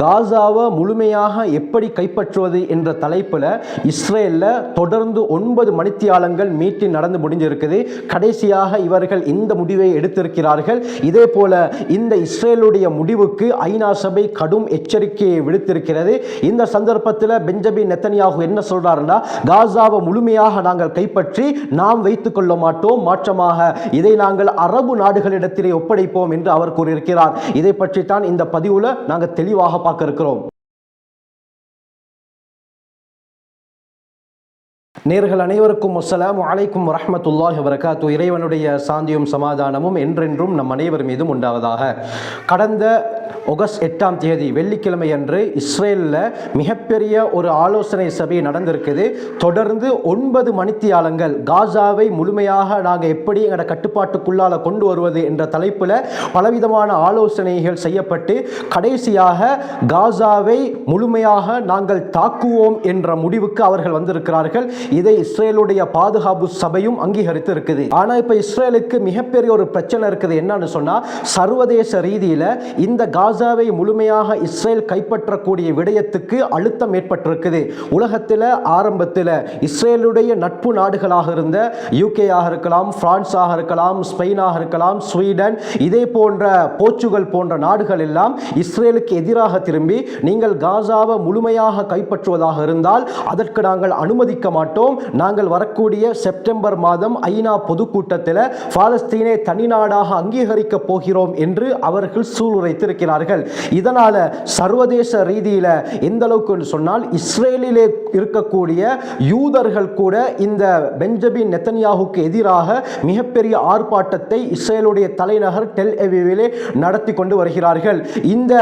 காசாவை முழுமையாக எப்படி கைப்பற்றுவது என்ற தலைப்பில் இஸ்ரேலில் தொடர்ந்து ஒன்பது மணித்தியாலங்கள் மீட்டிங் நடந்து முடிஞ்சிருக்குது. கடைசியாக இவர்கள் இந்த முடிவை எடுத்திருக்கிறார்கள். இதே போல இந்த இஸ்ரேலுடைய முடிவுக்கு ஐநா சபை கடும் எச்சரிக்கையை விடுத்திருக்கிறது. இந்த சந்தர்ப்பத்தில் பெஞ்சமின் நெத்தனியாகு என்ன சொல்றாருன்னா காசாவை முழுமையாக நாங்கள் கைப்பற்றி நாம் வைத்துக் கொள்ள மாட்டோம். மாற்றமாக இதை நாங்கள் அரபு நாடுகளிடத்திலே ஒப்படைப்போம் என்று அவர் கூறியிருக்கிறார். இதை பற்றி தான் இந்த பதிவில் நாங்கள் தெளிவாக பார்க்க இருக்கிறோம். நேர்கள் அனைவருக்கும் அஸ்லாம் அலைக்கும் வரமத்துல்லாஹ் வரகாத்து இறைவனுடைய சாந்தியும் சமாதானமும் என்றென்றும் நம் அனைவர் மீதும் உண்டாவதாக. கடந்த ஆகஸ்ட் எட்டாம் தேதி வெள்ளிக்கிழமை அன்று இஸ்ரேலில் மிகப்பெரிய ஒரு ஆலோசனை சபை நடந்திருக்குது. தொடர்ந்து ஒன்பது மணித்தியாலங்கள் காசாவை முழுமையாக நாங்கள் எப்படி எங்களோட கட்டுப்பாட்டுக்குள்ளால் கொண்டு வருவது என்ற தலைப்பில் பலவிதமான ஆலோசனைகள் செய்யப்பட்டு கடைசியாக காசாவை முழுமையாக நாங்கள் தாக்குவோம் என்ற முடிவுக்கு அவர்கள் வந்திருக்கிறார்கள். இதை இஸ்ரேலுடைய பாதுகாப்பு சபையும் அங்கீகரித்து இருக்குது ஆனா இப்ப இஸ்ரேலுக்கு மிகப்பெரிய ஒரு பிரச்சனை இருக்குது. என்னன்னு சொன்னா சர்வதேச ரீதியில இந்த காசாவை முழுமையாக இஸ்ரேல் கைப்பற்றக்கூடிய விடயத்துக்கு அழுத்தம் ஏற்பட்டிருக்குது. உலகத்தில் ஆரம்பத்தில் இஸ்ரேலுடைய நட்பு நாடுகளாக இருந்த யூகேயாக இருக்கலாம் பிரான்ஸாக இருக்கலாம் ஸ்பெயினாக இருக்கலாம் ஸ்வீடன் இதே போன்ற போர்ச்சுகல் போன்ற நாடுகள் எல்லாம் இஸ்ரேலுக்கு எதிராக திரும்பி நீங்கள் காசாவை முழுமையாக கைப்பற்றுவதாக இருந்தால் அதற்கு நாங்கள் அனுமதிக்க மாட்டோம். நாங்கள் வரக்கூடிய செப்டம்பர் மாதம் ஐநா பொதுக்கூட்டத்தில் பாலஸ்தீனை தனிநாடாக அங்கீகரிக்க போகிறோம் என்று அவர்கள் சூளுரைத்திருக்கிறார்கள். இதனால சர்வதேச ரீதியில் எந்த அளவுக்கு சொன்னால் இஸ்ரேலிலே இருக்கக்கூடிய யூதர்கள் கூட இந்த பெஞ்சமின் நெத்தன்யாகுக்கு எதிராக மிகப்பெரிய ஆர்ப்பாட்டத்தை இஸ்ரேலுடைய தலைநகர் டெல் எவிவிலே நடத்தி கொண்டு வருகிறார்கள். இந்த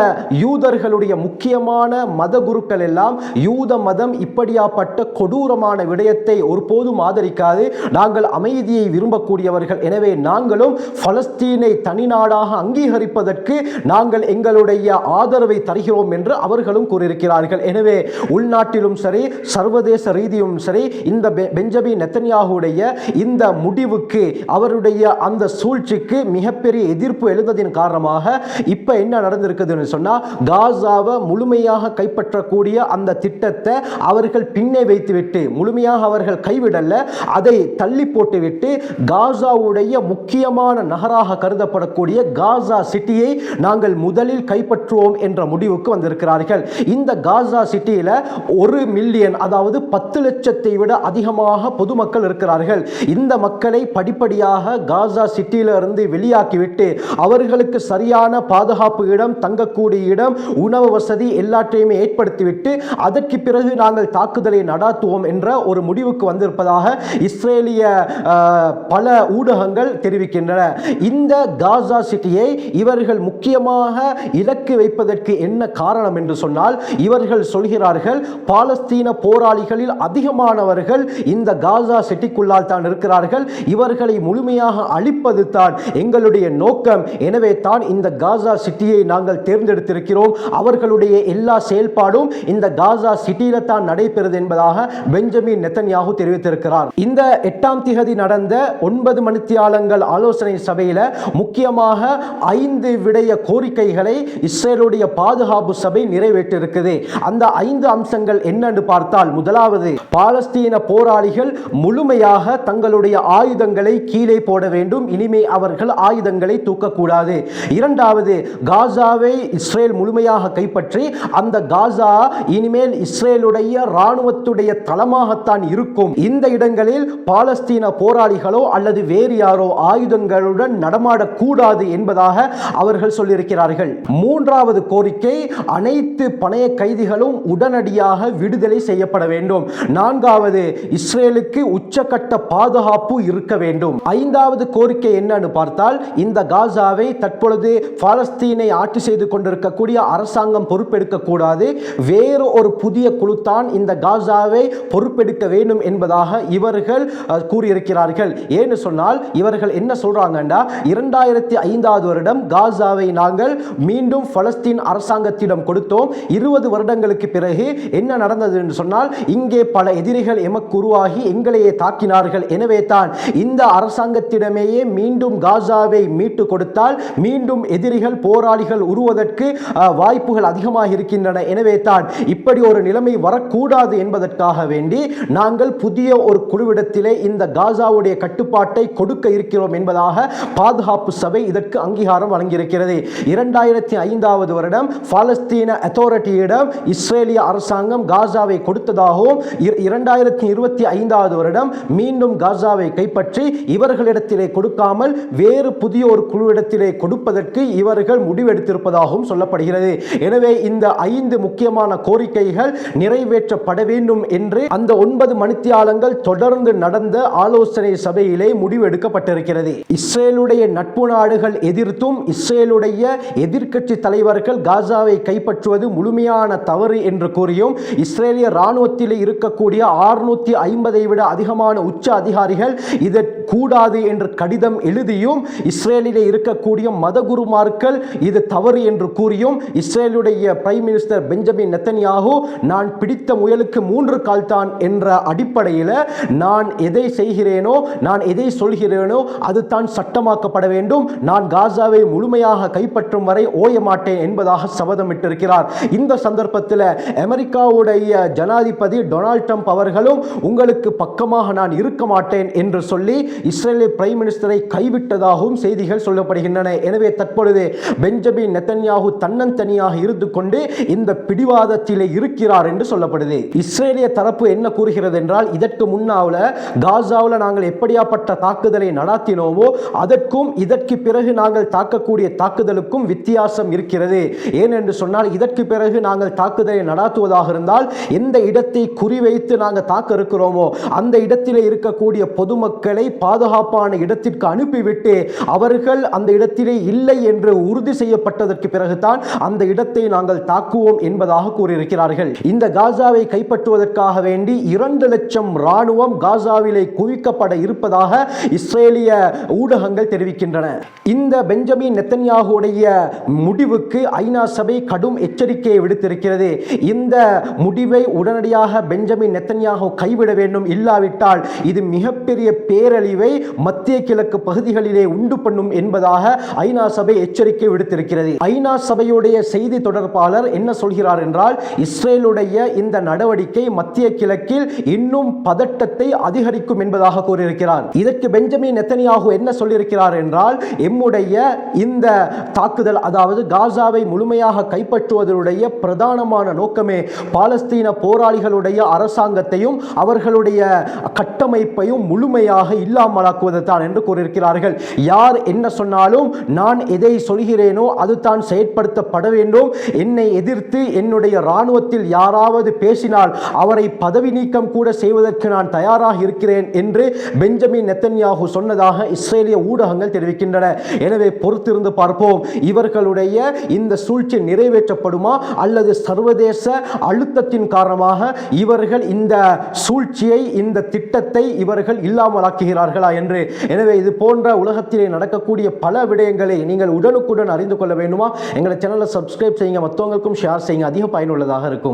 யூதர்களுடைய முக்கியமான மத குருக்கள் எல்லாம் யூத மதம் இப்படியாப்பட்ட கொடூரமான விடயத்தை ஒருபோதும் ஆதரிக்காது. நாங்கள் அமைதியை விரும்பக்கூடியவர்கள். எனவே நாங்களும் பலஸ்தீனை தனிநாடாக அங்கீகரிப்பதற்கு நாங்கள் எங்களுடைய ஆதரவை தருகிறோம் என்று அவர்களும் கூறியிருக்கிறார்கள். எனவே உள்நாட்டிலும் சரி சர்வதேச ரீதியும் சரி இந்த பெஞ்சமின் நெத்தன்யாகுடைய இந்த முடிவுக்கு அவருடைய அந்த சூழ்ச்சிக்கு மிகப்பெரிய எதிர்ப்பு எழுந்ததின் காரணமாக இப்போ என்ன நடந்திருக்குதுன்னு சொன்னால் காசாவை முழுமையாக கைப்பற்றக்கூடிய அந்த திட்டத்தை அவர்கள் பின்னே வைத்துவிட்டு முழுமையாக அவர்கள் கைவிடல அதை தள்ளி போட்டுவிட்டு காசாவுடைய முக்கியமான நகராக கருதப்படக்கூடிய காசா சிட்டியை நாங்கள் முதலில் கைப்பற்றுவோம் என்ற முடிவுக்கு வந்திருக்கிறார்கள். இந்த காசா சிட்டியில் ஒரு மில்லியன் அதாவது பத்து லட்சத்தை விட அதிகமாக பொதுமக்கள் இருக்கிறார்கள். இந்த மக்களை படிப்படியாக காசா சிட்டியிலிருந்து வெளியாக்கிவிட்டு அவர்களுக்கு சரியான பாதுகாப்பு இடம் தங்கக்கூடிய இடம் உணவு வசதி எல்லாற்றையுமே ஏற்படுத்திவிட்டு அதற்கு பிறகு நாங்கள் தாக்குதலை நடாத்துவோம் என்ற ஒரு முடிவுக்கு வந்திருப்பதாக இஸ்ரேலிய பல ஊடகங்கள் தெரிவிக்கின்றன. இந்த காசா சிட்டியை இவர்கள் முக்கியமாக இலக்கு வைப்பதற்கு என்ன காரணம் என்று சொன்னால் இவர்கள் சொல்கிறார்கள் பாலஸ்தீன போராளிகளில் அதிகமானவர்கள் இந்த காசா சிட்டிக்குள்ளால் தான் இருக்கிறார்கள். இவர்களை முழுமையாக அழிப்பது தான் எங்களுடைய நோக்கம். எனவே தான் இந்த காசா சிட்டியை நாங்கள் தேர்ந்தெடுத்திருக்கிறோம். அவர்களுடைய எல்லா செயல்பாடும் இந்த காசா சிட்டியில தான் நடைபெறுது என்பதாக பெஞ்சமின் நெத்தன்யாகு தெரிவித்திருக்கிறார். இந்த எட்டாம் திகதி நடந்த ஒன்பது மணித்தியாலங்கள் ஆலோசனை சபையில முக்கியமாக ஐந்து விடய கோரிக்கைகளை இஸ்ரேலுடைய பாதுகாப்பு சபை நிறைவேற்றிருக்குது. அந்த ஐந்து அம்சங்கள் என்னன்னு பார்த்தால் முதலாவது பாலஸ்தீன போராளிகள் முழுமையாக தங்களுடைய ஆயுதங்களை கீழே போட வேண்டும். இனிமே அவர்கள் ஆயுதங்களை தூக்கக்கூடாது. இரண்டாவது காசாவை இஸ்ரேல் முழுமையாக கைப்பற்றி அந்த காசா இனிமேல் இஸ்ரேலுடைய இராணுவத்துடைய தளமாகத்தான் இருக்கும். இந்த இடங்களில் பாலஸ்தீன போராளிகளோ அல்லது வேறு யாரோ ஆயுதங்களுடன் நடமாடக்கூடாது என்பதாக அவர்கள் சொல்லியிருக்கிறார்கள். மூன்றாவது கோரிக்கை அனைத்து பணைய கைதிகளும் உடனடியாக விடுதலை செய்யப்பட வேண்டும். நான்காவது இஸ்ரேலுக்கு உச்சக்கட்ட பாதுகாப்பு இருக்க வேண்டும். ஐந்தாவது கோரிக்கை என்னன்னு பார்த்தால் இந்த காசாவை தற்பொழுது பாலஸ்தீனை ஆட்சி செய்து கொண்டிருக்கக்கூடிய அரசாங்கம் பொறுப்பெடுக்க கூடாது வேறு ஒரு புதிய குழுத்தான் இந்த காசாவை பொறுப்பெடுக்க வேண்டும் என்பதாக இவர்கள் கூறியிருக்கிறார்கள். ஏன்னு சொன்னால் இவர்கள் என்ன சொல்றாங்கன்னா இரண்டாயிரத்தி ஐந்தாவது வருடம் காசாவை நாங்கள் மீண்டும் பலஸ்தீன் அரசாங்கத்திடம் கொடுத்தோம். இருபது வருடங்களுக்கு பிறகு என்ன நடந்தது என்று சொன்னால் இங்கே பல எதிரிகள் எமக்கு உருவாகி எங்களையே தாக்கினார்கள். எனவே தான் இந்த அரசாங்கத்திடமேயே மீண்டும் காசாவை மீட்டு கொடுத்தால் மீண்டும் எதிரிகள் போராளிகள் உருவதற்கு வாய்ப்புகள் அதிகமாக இருக்கின்றன. எனவே தான் இப்படி ஒரு நிலைமை வரக்கூடாது என்பதற்காக வேண்டி நாங்கள் புதிய ஒரு குழுவிடத்திலே இந்த காசாவுடைய கட்டுப்பாட்டை கொடுக்க இருக்கிறோம் என்பதாக பாதுகாப்பு சபை இதற்கு அங்கீகாரம் வழங்கியிருக்கிறது. இரண்டாயிரத்தி ஐந்தாவது வருடம் பாலஸ்தீன அத்தாரிட்டியிடம் இஸ்ரேலிய அரசாங்கம் காசாவை கொடுத்ததாகவும் இரண்டாயிரத்தி இருபத்தி ஐந்தாவது வருடம் மீண்டும் காசாவை கைப்பற்றி இவர்களிடத்திலே கொடுக்காமல் வேறு புதிய ஒரு குழுவிடத்திலே கொடுப்பதற்கு இவர்கள் முடிவெடுத்திருப்பதாகவும் சொல்லப்படுகிறது. எனவே இந்த ஐந்து முக்கியமான கோரிக்கைகள் நிறைவேற்றப்பட வேண்டும் என்று அந்த ஒன்பது மணித்தியாலங்கள் தொடர்ந்து நடந்த ஆலோசனை சபையிலே முடிவெடுக்கப்பட்டிருக்கிறது இஸ்ரேலுடைய நட்பு நாடுகள் எதிர்த்தும் இஸ்ரேலுடைய எதிர்க்கட்சி தலைவர்கள் காசாவை கைப்பற்றுவது முழுமையான தவறு என்று கூறியும் இஸ்ரேலிய இராணுவத்தில் இருக்கக்கூடிய ஆறுநூத்தி ஐம்பதை விட அதிகமான உச்ச அதிகாரிகள் இது கூடாது என்று கடிதம் எழுதியும் இஸ்ரேலிலே இருக்கக்கூடிய மதகுருமார்கள் இது தவறு என்று கூறியும் இஸ்ரேலுடைய பிரைம் மினிஸ்டர் பெஞ்சமின் நெத்தன்யாகு நான் பிடித்த முயலுக்கு மூன்று கால்தான் என்ற என்ற அடிப்படையில் நான் எதை செய்கிறேனோ நான் எதை சொல்கிறேனோ அது தான் சட்டமாக்கப்பட வேண்டும். நான் காசாவை முழுமையாக கைப்பற்றும் வரை ஓய மாட்டேன் என்பதாக சபதமிட்டிருக்கிறார். இந்த சந்தர்ப்பத்தில் அமெரிக்காவுடைய ஜனாதிபதி டொனால்ட் ட்ரம்ப் அவர்களும் உங்களுக்கு பக்கமாக நான் இருக்க மாட்டேன் என்று சொல்லி இஸ்ரேலிய பிரைம் மினிஸ்டரை கைவிட்டதாகவும் செய்திகள் சொல்லப்படுகின்றன. எனவே தற்பொழுது பெஞ்சமின் நெத்தன்யாகு தன்னந்தனியாக இருந்து கொண்டு இந்த பிடிவாதத்திலே இருக்கிறார் என்று சொல்லப்படுது. இஸ்ரேலிய தரப்பு என்ன கூறுகிறது? என்றால் இதற்கு முன்னாவில் காசாவில் நாங்கள் எப்படியாப்பட்ட தாக்குதலை நடாத்தினோமோ அதற்கும் இதற்கு பிறகு நாங்கள் தாக்கக்கூடிய தாக்குதலுக்கும் வித்தியாசம் இருக்கிறது. ஏனென்று சொன்னால் இதற்கு பிறகு நாங்கள் தாக்குதலை நடாத்துவதாக இருந்தால் எந்த இடத்தை குறிவைத்து நாங்கள் தாக்க இருக்கிறோமோ அந்த இடத்திலே இருக்கக்கூடிய பொதுமக்களை பாதுகாப்பான இடத்திற்கு அனுப்பிவிட்டு அவர்கள் அந்த இடத்திலே இல்லை என்று உறுதி செய்யப்பட்டதற்கு பிறகுதான் அந்த இடத்தை நாங்கள் தாக்குவோம் என்பதாக கூறியிருக்கிறார்கள். இந்த காசாவை கைப்பற்றுவதற்காக வேண்டி இரண்டு இரண்டு லட்சம் ராணுவம் காசாவிலே குவிக்கப்பட இருப்பதாக இஸ்ரேலிய ஊடகங்கள் தெரிவிக்கின்றன. இந்த பெஞ்சமின் நெத்தன்யாகுடைய முடிவுக்கு ஐநா சபை கடும் எச்சரிக்கையை விடுத்திருக்கிறது. இந்த முடிவை உடனடியாக பெஞ்சமின் நெத்தன்யாகு கைவிட வேண்டும் இல்லாவிட்டால் இது மிகப்பெரிய பேரழிவை மத்திய கிழக்கு பகுதிகளிலே உண்டு பண்ணும் என்பதாக ஐநா சபை எச்சரிக்கை விடுத்திருக்கிறது. ஐநா சபையுடைய செய்தி தொடர்பாளர் என்ன சொல்கிறார் என்றால் இஸ்ரேலுடைய இந்த நடவடிக்கை மத்திய கிழக்கில் இன்னும் பதட்டத்தை அதிகரிக்கும் என்பதாக கூறியிருக்கிறார். இதற்கு பெஞ்சமின் நெத்தனியாகு என்ன சொல்லியிருக்கிறார் என்றால் எம்முடைய இந்த தாக்குதல் அதாவது காசாவை முழுமையாக கைப்பற்றுவதனுடைய பிரதானமான நோக்கமே பாலஸ்தீன போராளிகளுடைய அரசாங்கத்தையும் அவர்களுடைய கட்டமைப்பையும் முழுமையாக இல்லாமலாக்குவது தான் என்று கூறியிருக்கிறார்கள். யார் என்ன சொன்னாலும் நான் எதை சொல்கிறேனோ அது தான் செயற்படுத்தப்பட வேண்டும். என்னை எதிர்த்து என்னுடைய இராணுவத்தில் யாராவது பேசினால் அவரை பதவி நீக்கம் கூட செய்வதற்கு நான் தயாராக இருக்கிறேன் என்று பெஞ்சமின் நெத்தன்யாகு சொன்னதாக இஸ்ரேலிய ஊடகங்கள் தெரிவிக்கின்றன. எனவே பொறுத்திருந்து பார்ப்போம். இவர்களுடைய இந்த சூழ்ச்சி நிறைவேற்றப்படுமா அல்லது சர்வதேச அழுத்தத்தின் காரணமாக இவர்கள் இந்த சூழ்ச்சியை இந்த திட்டத்தை இவர்கள் இல்லாமலாக்குகிறார்களா என்று? எனவே இது போன்ற உலகத்திலே நடக்கக்கூடிய பல விடயங்களை நீங்கள் உடனுக்குடன் அறிந்து கொள்ள வேண்டுமா? எங்களை சேனலை சப்ஸ்கிரைப் செய்யுங்க. மற்றவங்களுக்கும் ஷேர் செய்யுங்க. அதிக பயனுள்ளதாக இருக்கும்.